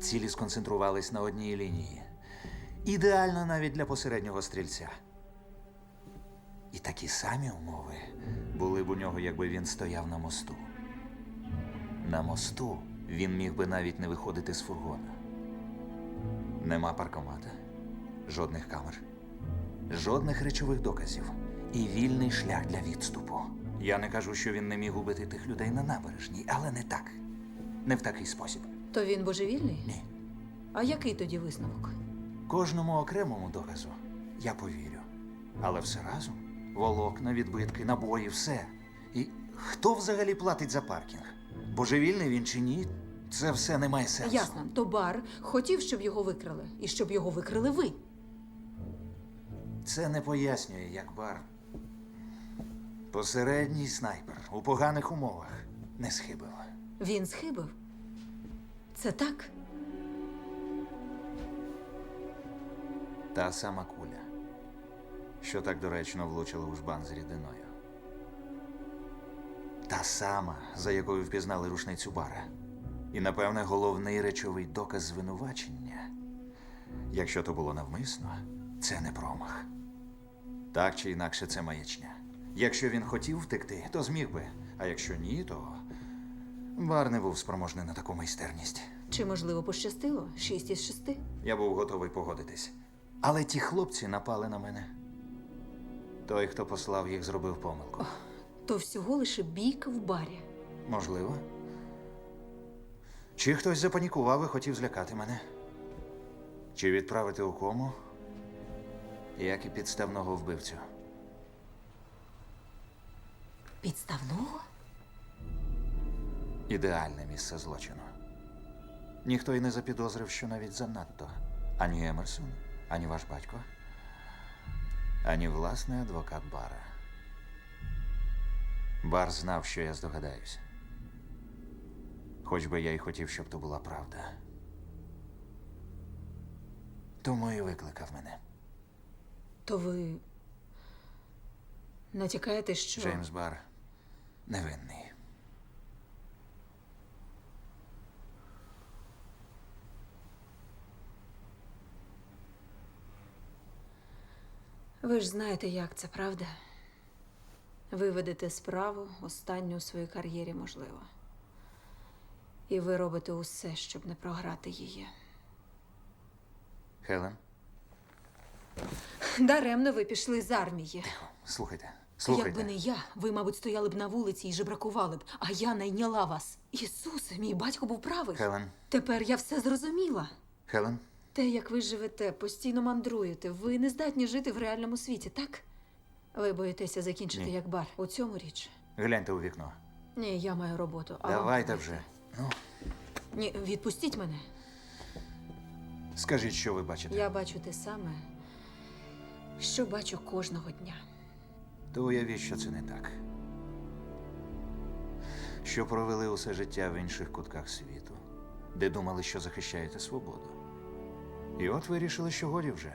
Цілі сконцентрувались на одній лінії. Ідеально навіть для посереднього стрільця. І такі самі умови були б у нього, якби він стояв на мосту. На мосту він міг би навіть не виходити з фургона. Нема паркомата, жодних камер, жодних речових доказів і вільний шлях для відступу. Я не кажу, що він не міг убити тих людей на набережній, але не так. Не в такий спосіб. То він божевільний? Ні. А який тоді висновок? Кожному окремому доказу я повірю. Але все разом волокна, відбитки, набої, все. І хто взагалі платить за паркінг? Божевільний він чи ні? Це все не має сенсу. Ясно, то бар хотів, щоб його викрали, і щоб його викрили ви. Це не пояснює, як бар. Посередній снайпер у поганих умовах не схибив. Він схибив. Це так? Та сама куля, що так доречно влучила у жбан з рідиною. Та сама, за якою впізнали рушницю бара. І, напевне, головний речовий доказ звинувачення. Якщо то було навмисно, це не промах. Так чи інакше, це маячня. Якщо він хотів втекти, то зміг би. А якщо ні, то бар не був спроможний на таку майстерність. Чи можливо пощастило? Шість із шести? Я був готовий погодитись. Але ті хлопці напали на мене. Той, хто послав їх, зробив помилку. То всього лише бійка в барі. Можливо. Чи хтось запанікував і хотів злякати мене? Чи відправити у кому, як і підставного вбивцю. Підставного? Ідеальне місце злочину. Ніхто й не запідозрив, що навіть занадто. Ані Емерсон, ані ваш батько, ані власний адвокат Бара. Бар знав, що я здогадаюсь. Хоч би я й хотів, щоб то була правда. Тому і викликав мене. То ви натякаєте, що. Джеймс Бар невинний. Ви ж знаєте, як це, правда? Ви ведете справу останню у своїй кар'єрі, можливо. І ви робите усе, щоб не програти її. Хелен, Даремно ви пішли з армії. слухайте, слухайте. Якби не я, ви, мабуть, стояли б на вулиці і жебракували б, а я найняла вас. Ісусе, мій батько був правий. Хелен, Тепер я все зрозуміла. Хелен, Те, як ви живете, постійно мандруєте, ви не здатні жити в реальному світі, так? Ви боїтеся закінчити Ні. як бар. У цьому річ. гляньте у вікно. Ні, я маю роботу. А вам Давайте вже. Ну, Ні, відпустіть мене. скажіть, що ви бачите. Я бачу те саме, що бачу кожного дня. То уявіть, що це не так. Що провели усе життя в інших кутках світу, де думали, що захищаєте свободу. І от вирішили, що годі вже.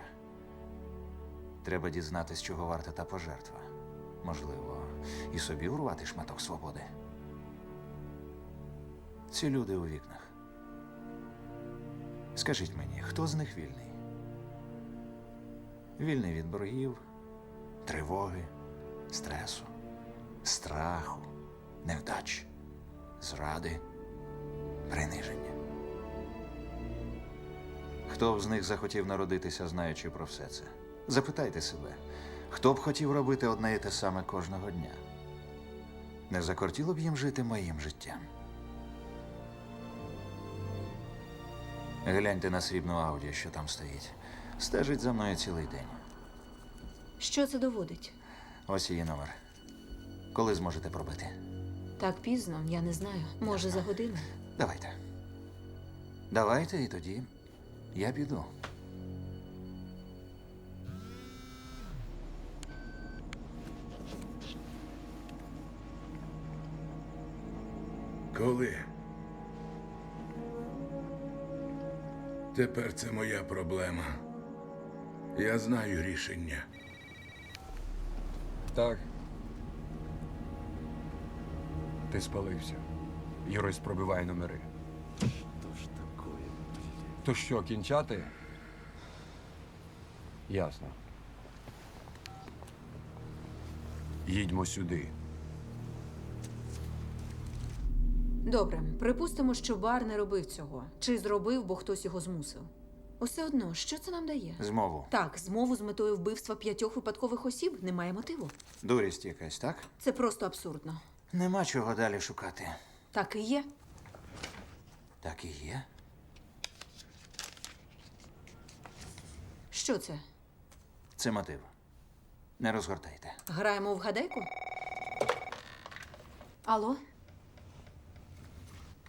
Треба дізнатись, чого варта та пожертва. Можливо, і собі урвати шматок свободи. Ці люди у вікнах. Скажіть мені, хто з них вільний? Вільний від боргів, тривоги, стресу, страху, невдач, зради, приниження. Хто б з них захотів народитися, знаючи про все це? Запитайте себе, хто б хотів робити одне і те саме кожного дня? Не закортіло б їм жити моїм життям. Гляньте на срібну ауді, що там стоїть. Стежить за мною цілий день. Що це доводить? Ось її номер. Коли зможете пробити? Так пізно, я не знаю. Може, за годину. Давайте. Давайте і тоді я піду. Коли? Тепер це моя проблема. Я знаю рішення. Так. Ти спалився. Юрись пробиває номери. То що, кінчати? Ясно. Їдьмо сюди. Добре, припустимо, що бар не робив цього. Чи зробив, бо хтось його змусив. Усе одно, що це нам дає? Змову. Так, змову з метою вбивства п'ятьох випадкових осіб немає мотиву. Дурість якась, так? Це просто абсурдно. Нема чого далі шукати. Так і є. Так і є. Що це? Це мотив. Не розгортайте. Граємо в гадайку? Алло?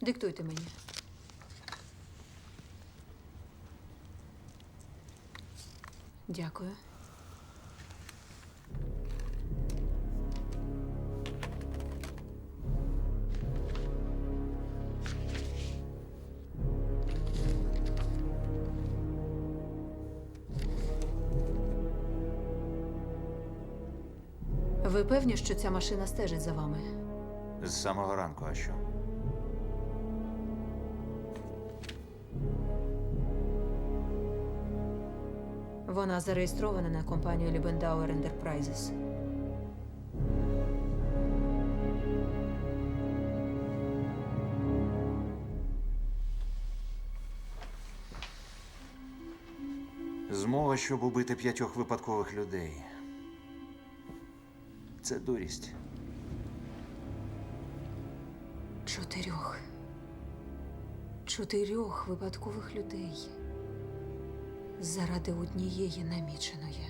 Диктуйте мені. Дякую. Ви певні, що ця машина стежить за вами? З самого ранку, а що? Вона зареєстрована на компанію Liebendauer Enterprises. Змова, щоб убити п'ятьох випадкових людей. Це дурість. Чотирьох. Чотирьох випадкових людей. Заради однієї наміченої.